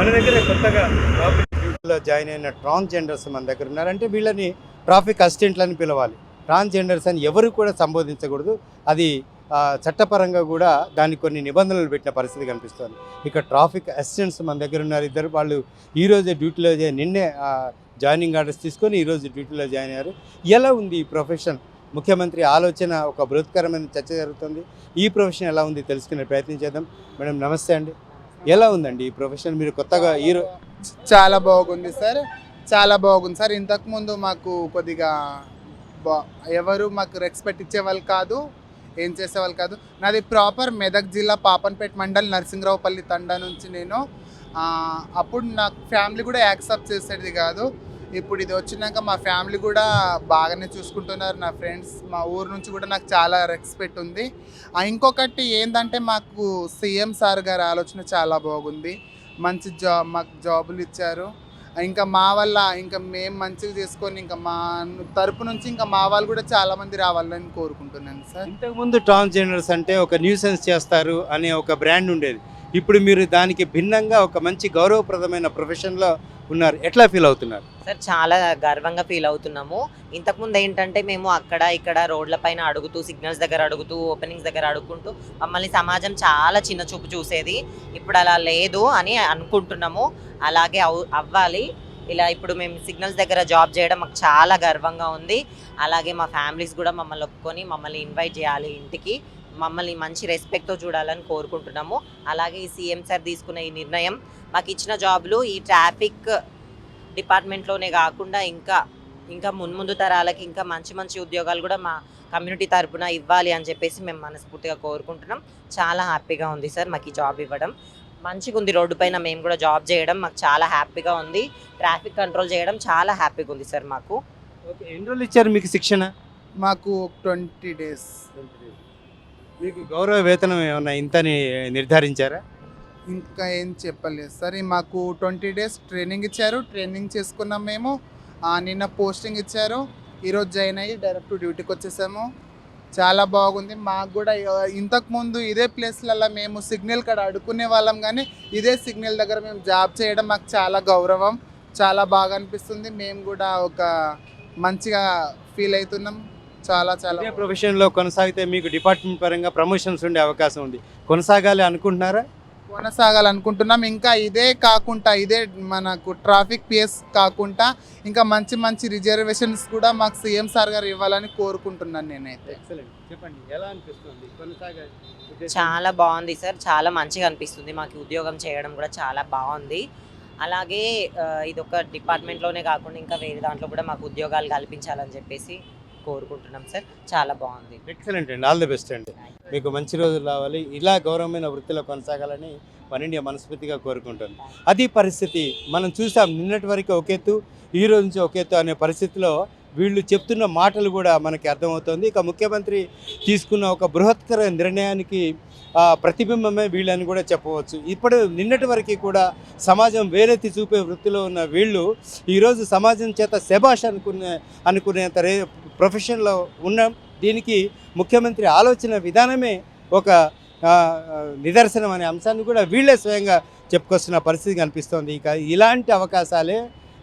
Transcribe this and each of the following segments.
మన దగ్గర కొత్తగా ట్రాఫిక్ డ్యూటీలో జాయిన్ అయిన ట్రాన్స్జెండర్స్ మన దగ్గర ఉన్నారంటే వీళ్ళని ట్రాఫిక్ అసిస్టెంట్లని పిలవాలి. ట్రాన్స్జెండర్స్ అని ఎవరు కూడా సంబోధించకూడదు. అది చట్టపరంగా కూడా దానికి కొన్ని నిబంధనలు పెట్టిన పరిస్థితి కనిపిస్తుంది. ఇక ట్రాఫిక్ అసిస్టెంట్స్ మన దగ్గర ఉన్నారు ఇద్దరు. వాళ్ళు ఈరోజే డ్యూటీలో నిన్నే జాయినింగ్ ఆర్డర్స్ తీసుకొని ఈరోజు డ్యూటీలో జాయిన్ అయ్యారు. ఎలా ఉంది ఈ ప్రొఫెషన్? ముఖ్యమంత్రి ఆలోచన ఒక బృహత్కరమైన చర్చ జరుగుతుంది. ఈ ప్రొఫెషన్ ఎలా ఉంది తెలుసుకునే ప్రయత్నం చేద్దాం. మేడం నమస్తే అండి. ఎలా ఉందండి ఈ ప్రొఫెషన్ మీరు కొత్తగా ఈ చాలా బాగుంది సార్. చాలా బాగుంది సార్. ఇంతకుముందు మాకు కొద్దిగా బా ఎవరు మాకు రెస్పెక్ట్ ఇచ్చేవాళ్ళు కాదు ఏం చేసేవాళ్ళు కాదు. నాది ప్రాపర్ మెదక్ జిల్లా పాపన్పేట మండల్ నరసింహరావుపల్లి తండా నుంచి నేను. అప్పుడు నాకు ఫ్యామిలీ కూడా యాక్సెప్ట్ చేసేది కాదు. ఇప్పుడు ఇది వచ్చినాక మా ఫ్యామిలీ కూడా బాగానే చూసుకుంటున్నారు నా ఫ్రెండ్స్. మా ఊరు నుంచి కూడా నాకు చాలా రెస్పెక్ట్ ఉంది. ఇంకొకటి ఏంటంటే మాకు సీఎం సార్ గారి ఆలోచన చాలా బాగుంది. మంచి జాబ్ మాకు జాబులు ఇచ్చారు. ఇంకా మా వల్ల ఇంకా మేము మంచిగా చేసుకొని ఇంకా మా తరపు నుంచి ఇంకా మా వాళ్ళు కూడా చాలా మంది రావాలని కోరుకుంటున్నాను సార్. ఇంతకుముందు ట్రాన్స్జెండర్స్ అంటే ఒక న్యూసెన్స్ చేస్తారు అనే ఒక బ్రాండ్ ఉండేది. ఇప్పుడు మీరు దానికి భిన్నంగా ఒక మంచి గౌరవప్రదమైన ప్రొఫెషన్లో ఉన్నారు. ఎట్లా ఫీల్ అవుతున్నారు? సార్ చాలా గర్వంగా ఫీల్ అవుతున్నాము. ఇంతకుముందు ఏంటంటే మేము అక్కడ ఇక్కడ రోడ్ల పైన అడుగుతూ సిగ్నల్స్ దగ్గర అడుగుతూ ఓపెనింగ్స్ దగ్గర అడుగుకుంటూ మమ్మల్ని సమాజం చాలా చిన్న చూపు చూసేది. ఇప్పుడు అలా లేదు అని అనుకుంటున్నాము. అలాగే అవ్ అవ్వాలి. ఇలా ఇప్పుడు మేము సిగ్నల్స్ దగ్గర జాబ్ చేయడం మాకు చాలా గర్వంగా ఉంది. అలాగే మా ఫ్యామిలీస్ కూడా మమ్మల్ని ఒప్పుకొని మమ్మల్ని ఇన్వైట్ చేయాలి ఇంటికి. మమ్మల్ని మంచి రెస్పెక్ట్తో చూడాలని కోరుకుంటున్నాము. అలాగే ఈ సీఎం సార్ తీసుకున్న ఈ నిర్ణయం మాకు ఇచ్చిన జాబ్లు ఈ ట్రాఫిక్ డిపార్ట్మెంట్లోనే కాకుండా ఇంకా ఇంకా మున్ముందు తరాలకి ఇంకా మంచి మంచి ఉద్యోగాలు కూడా మా కమ్యూనిటీ తరపున ఇవ్వాలి అని చెప్పేసి మేము మనస్ఫూర్తిగా కోరుకుంటున్నాం. చాలా హ్యాపీగా ఉంది సార్ మాకు ఈ జాబ్ ఇవ్వడం. మంచిగా ఉంది రోడ్డు పైన మేము కూడా జాబ్ చేయడం మాకు చాలా హ్యాపీగా ఉంది. ట్రాఫిక్ కంట్రోల్ చేయడం చాలా హ్యాపీగా ఉంది సార్ మాకు. ఓకే ఎన్ని రోజులు ఇచ్చారు మీకు శిక్షణ? మాకు ట్వంటీ డేస్. మీకు గౌరవ వేతనం ఏమన్నా ఇంతని నిర్ధారించారా? ఇంకా ఏం చెప్పలేదు. సార్ మాకు ట్వంటీ డేస్ ట్రైనింగ్ ఇచ్చారు. ట్రైనింగ్ చేసుకున్నాం మేము. ఆ, నిన్న పోస్టింగ్ ఇచ్చారు. ఈరోజు జాయిన్ అయ్యి డైరెక్ట్ డ్యూటీకి వచ్చేసాము. చాలా బాగుంది. మాకు కూడా ఇంతకుముందు ఇదే ప్లేస్లలో మేము సిగ్నల్ కాడ అడుకునే వాళ్ళం కానీ ఇదే సిగ్నల్ దగ్గర మేము జాబ్ చేయడం మాకు చాలా గౌరవం. చాలా బాగా అనిపిస్తుంది. మేము కూడా ఒక మంచిగా ఫీల్ అవుతున్నాం. చాలా చాలా ప్రొఫెషన్లో కొనసాగితే మీకు డిపార్ట్మెంట్ పరంగా ప్రమోషన్స్ ఉండే అవకాశం ఉంది. కొనసాగాలి అనుకుంటున్నారా? కొనసాగాలనుకుంటున్నాం. ఇంకా ఇదే కాకుండా ఇదే మనకు ట్రాఫిక్ పిఎస్ కాకుండా ఇంకా మంచి మంచి రిజర్వేషన్స్ కూడా మాకు సీఎం సార్ గారు ఇవ్వాలని కోరుకుంటున్నాను నేనైతే. ఎక్సలెంట్. చెప్పండి ఎలా అనిపిస్తుంది? చాలా బాగుంది సార్. చాలా మంచిగా అనిపిస్తుంది. మాకు ఉద్యోగం చేయడం కూడా చాలా బాగుంది. అలాగే ఆ, ఇది ఒక డిపార్ట్మెంట్లోనే కాకుండా ఇంకా వేరే దాంట్లో కూడా మాకు ఉద్యోగాలు కల్పించాలని చెప్పేసి కోరుకుంటున్నాం సార్. చాలా బాగుంది. ఎక్సలెంట్ అండి. ఆల్ ది బెస్ట్ అండి. మీకు మంచి రోజులు రావాలి. ఇలా గౌరవమైన వృత్తిలో కొనసాగాలని వన్ ఇండియా మనస్ఫూర్తిగా కోరుకుంటుంది అది పరిస్థితి మనం చూసాం నిన్నటి వరకు ఒకేతు ఎత్తు ఈ రోజు నుంచి ఒకేతు ఎత్తు అనే పరిస్థితిలో వీళ్ళు చెప్తున్న మాటలు కూడా మనకి అర్థమవుతుంది. ఇక ముఖ్యమంత్రి తీసుకున్న ఒక బృహత్కర నిర్ణయానికి ప్రతిబింబమే వీళ్ళని కూడా చెప్పవచ్చు. ఇప్పుడు నిన్నటి వరకు కూడా సమాజం వేరెత్తి చూపే వృత్తిలో ఉన్న వీళ్ళు ఈరోజు సమాజం చేత శభాష్ అనుకునే అనుకునేంత రే ప్రొఫెషన్లో ఉన్నాం. దీనికి ముఖ్యమంత్రి ఆలోచన విధానమే ఒక నిదర్శనం అనే అంశాన్ని కూడా వీళ్ళే స్వయంగా చెప్పుకొస్తున్న పరిస్థితి కనిపిస్తోంది. ఇక ఇలాంటి అవకాశాలే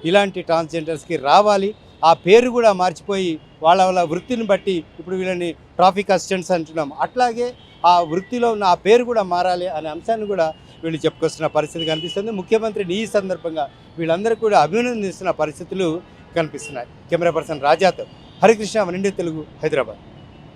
ఇలాంటి ట్రాన్స్జెండర్స్కి రావాలి. ఆ పేరు కూడా మార్చిపోయి వాళ్ళ వాళ్ళ వృత్తిని బట్టి ఇప్పుడు వీళ్ళని ట్రాఫిక్ అసిస్టెంట్స్ అంటున్నాం. అట్లాగే ఆ వృత్తిలో ఉన్న ఆ పేరు కూడా మారాలి అనే అంశాన్ని కూడా వీళ్ళు చెప్పుకొస్తున్న పరిస్థితి కనిపిస్తుంది. ముఖ్యమంత్రిని ఈ సందర్భంగా వీళ్ళందరూ కూడా అభినందిస్తున్న పరిస్థితులు కనిపిస్తున్నాయి. కెమెరా పర్సన్ రాజాతో హరికృష్ణ వన్ ఇండియా తెలుగు హైదరాబాద్.